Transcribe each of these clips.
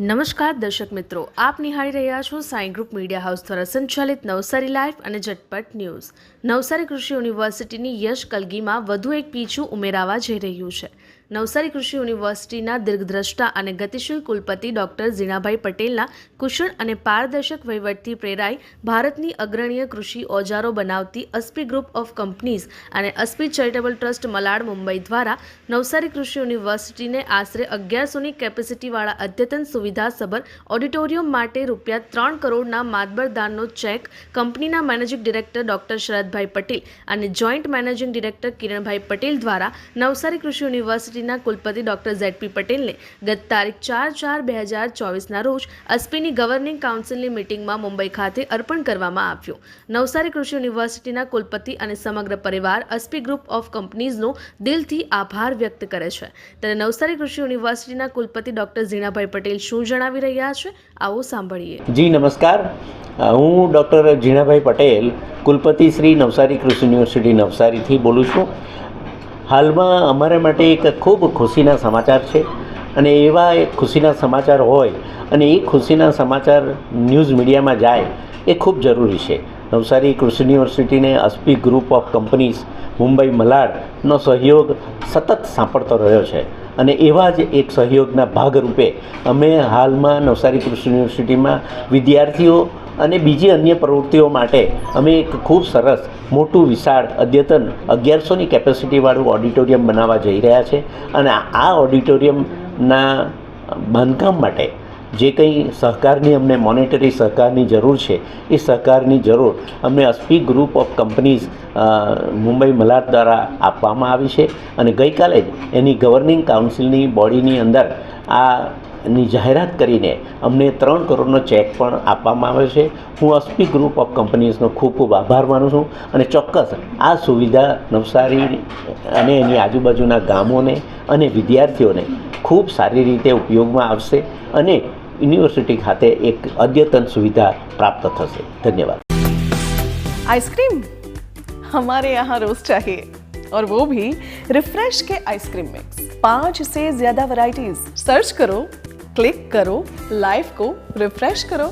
નમસ્કાર દર્શક મિત્રો, આપ નિહાળી રહ્યા છો સાઈ ગ્રુપ મીડિયા હાઉસ દ્વારા સંચાલિત નવસારી લાઈફ અને ઝટપટ ન્યૂઝ. નવસારી કૃષિ યુનિવર્સિટીની યશ કલગીમાં વધુ એક પીછું ઉમેરાવા જઈ રહ્યું છે. નવસારી કૃષિ યુનિવર્સિટીના દીર્ઘદ્રષ્ટા અને ગતિશીલ કુલપતિ ડોક્ટર ઝીણાભાઈ પટેલના કુશળ અને પારદર્શક વહીવટથી પ્રેરાઈ ભારતની અગ્રણીય કૃષિ ઓજારો બનાવતી અસ્પી ગ્રુપ ઓફ કંપનીઝ અને અસ્પી ચેરિટેબલ ટ્રસ્ટ મલાડ મુંબઈ દ્વારા નવસારી કૃષિ યુનિવર્સિટીને આશરે અગિયારસોની કેપેસિટીવાળા અદ્યતન સુવિધાસભર ઓડિટોરિયમ માટે રૂપિયા ત્રણ કરોડના માતબરદાનનો ચેક કંપનીના managing director doctor Sharadbhai Patel અને joint managing director Kiranbhai Patel દ્વારા નવસારી કૃષિ યુનિવર્સિટીના કુલપતિ ડોક્ટર ઝેડપી પટેલને ગત તારીખ ચાર ચાર બે હજાર ચોવીસના રોજ અસ્પીની ગવર્નિંગ કાઉન્સિલની મિટિંગમાં મુંબઈ ખાતે અર્પણ કરવામાં આવ્યું. નવસારી કૃષિ યુનિવર્સિટીના કુલપતિ અને સમગ્ર પરિવાર અસ્પી ગ્રુપ ઓફ કંપનીઝનો દિલથી આભાર વ્યક્ત કરે છે. ત્યારે નવસારી કૃષિ યુનિવર્સિટીના કુલપતિ ડોક્ટર ઝીણાભાઈ પટેલ શું જણાવી રહ્યા છે, આવો સાંભળીએ. જી, નમસ્કાર. હું ડૉક્ટર ઝીણાભાઈ પટેલ કુલપતિ શ્રી નવસારી કૃષિ યુનિવર્સિટી નવસારીથી બોલું છું. હાલમાં અમારા માટે એક ખૂબ ખુશીના સમાચાર છે અને એવા એક ખુશીના સમાચાર હોય અને એ ખુશીના સમાચાર ન્યૂઝ મીડિયામાં જાય, એ ખૂબ જરૂરી છે. નવસારી કૃષિ યુનિવર્સિટીને Aspee group of companies Mumbai મલાડનો સહયોગ સતત સાંપડતો રહ્યો છે અને એવા જ એક સહયોગના ભાગરૂપે અમે હાલમાં નવસારી કૃષિ યુનિવર્સિટીમાં વિદ્યાર્થીઓ અને બીજી અન્ય પ્રવૃત્તિઓ માટે અમે એક ખૂબ સરસ, મોટું વિશાળ અદ્યતન અગિયારસોની કેપેસિટીવાળું ઓડિટોરિયમ બનાવવા જઈ રહ્યા છે. અને આ ઓડિટોરિયમના બાંધકામ માટે જે કંઈ સહકારની અમને મોનેટરી સહકારની જરૂર છે, એ સહકારની જરૂર અમને Aspee group of companies Mumbai Malad દ્વારા આપવામાં આવી છે. અને ગઈકાલે જ એની ગવર્નિંગ કાઉન્સિલની બોડીની અંદર આ ની જાહેરાત કરીને અમને ત્રણ કરોડનો ચેક પણ આપવામાં આવ્યો છે હું અસ્પી ગ્રુપ ઓફ કંપનીઝનો ખૂબ ખૂબ આભાર માનું છું અને ચોક્કસ આ સુવિધા નવસારી અને એની આજુબાજુના ગામોને અને વિદ્યાર્થીઓને ખૂબ સારી રીતે ઉપયોગમાં આવશે અને યુનિવર્સિટી ખાતે એક અદ્યતન સુવિધા પ્રાપ્ત થશે ધન્યવાદ आइसक्रीम हमारे यहाँ रोज चाहिए और वो भी रिफ्रेश के आइसक्रीम मिक्स पांच से ज्यादा वैरायटीज सर्च करो ક્લિક કરો લાઈફ કો, રિફ્રેશ કરો.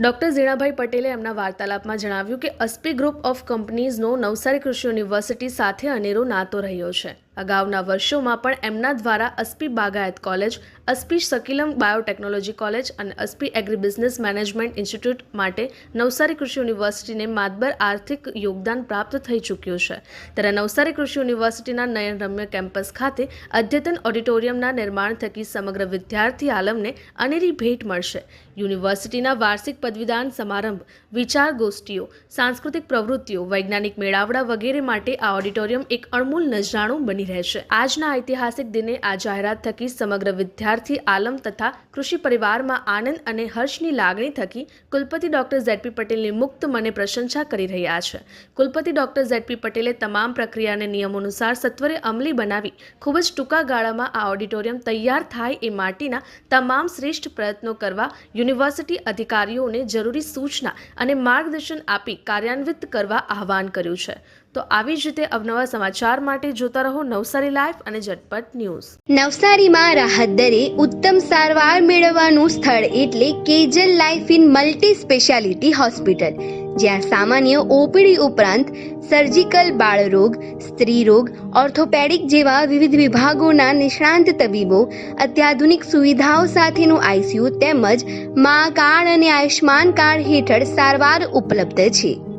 ડોક્ટર ઝીણાભાઈ પટેલે એમના વાર્તાલાપમાં જણાવ્યું કે અસ્પી ગ્રુપ ઓફ કંપનીઝનો નવસારી કૃષિ યુનિવર્સિટી સાથે અનેરો નાતો રહ્યો છે. અગાઉના વર્ષોમાં પણ એમના દ્વારા અસ્પી બાગાયત college Aspee Shakilam biotechnology college અને Aspee agri business management institute માટે નવસારી કૃષિ યુનિવર્સિટીને માતબર આર્થિક યોગદાન પ્રાપ્ત થઈ ચૂક્યું છે. ત્યારે નવસારી કૃષિ યુનિવર્સિટીના નયનરમ્ય કેમ્પસ ખાતે અદ્યતન ઓડિટોરિયમના નિર્માણ થકી સમગ્ર વિદ્યાર્થી આલમને અનેરી ભેટ મળશે. યુનિવર્સિટીના વાર્ષિક પદવીદાન સમારંભ, વિચાર ગોષ્ઠીઓ, સાંસ્કૃતિક પ્રવૃત્તિઓ, વૈજ્ઞાનિક મેળાવડા વગેરે માટે આ ઓડિટોરિયમ એક અણમૂલ નજરાણું બની રહેશે. આજના ઐતિહાસિક દિને આ જાહેરાત થકી સમગ્ર વિદ્યાર્થી આલમ તથા કૃષિ પરિવારમાં આનંદ અને હર્ષની લાગણી થકી કુલપતિ ડોક્ટર ઝેડપી પટેલની મુક્ત મને પ્રશંસા કરી રહ્યા છે. કુલપતિ ડોક્ટર ઝેડપી પટેલે તમામ પ્રક્રિયાને નિયમોનુસાર સત્વરે અમલી બનાવી ખૂબ જ ટૂંકા ગાળામાં આ ઓડિટોરિયમ તૈયાર થાય એ માટેના તમામ શ્રેષ્ઠ પ્રયત્નો કરવા યુનિવર્સિટી અધિકારીઓને જરૂરી સૂચના અને માર્ગદર્શન આપી કાર્યાન્વિત કરવા આહવાન કર્યું છે. તો આવી જ રીતે અવનવા સમાચાર માટે જોતા રહો નવસારી લાઈવ અને ઝટપટ ન્યૂઝ. નવસારીમાં રાહત દરે ઉત્તમ સારવાર મેળવવાનું સ્થળ એટલે Kejal life in multi speciality hospital, જ્યાં સામાન્ય ઓપીડી ઉપરાંત સર્જિકલ બાળરોગ, સ્ત્રીરોગ, ઓર્થોપેડિક જેવા વિવિધ વિભાગોના નિષ્ણાંત તબીબો, અત્યાધુનિક સુવિધાઓ સાથેનું આઈસીયુ તેમજ મા કાર્ડ અને આયુષ્માન કાર્ડ હેઠળ સારવાર ઉપલબ્ધ છે.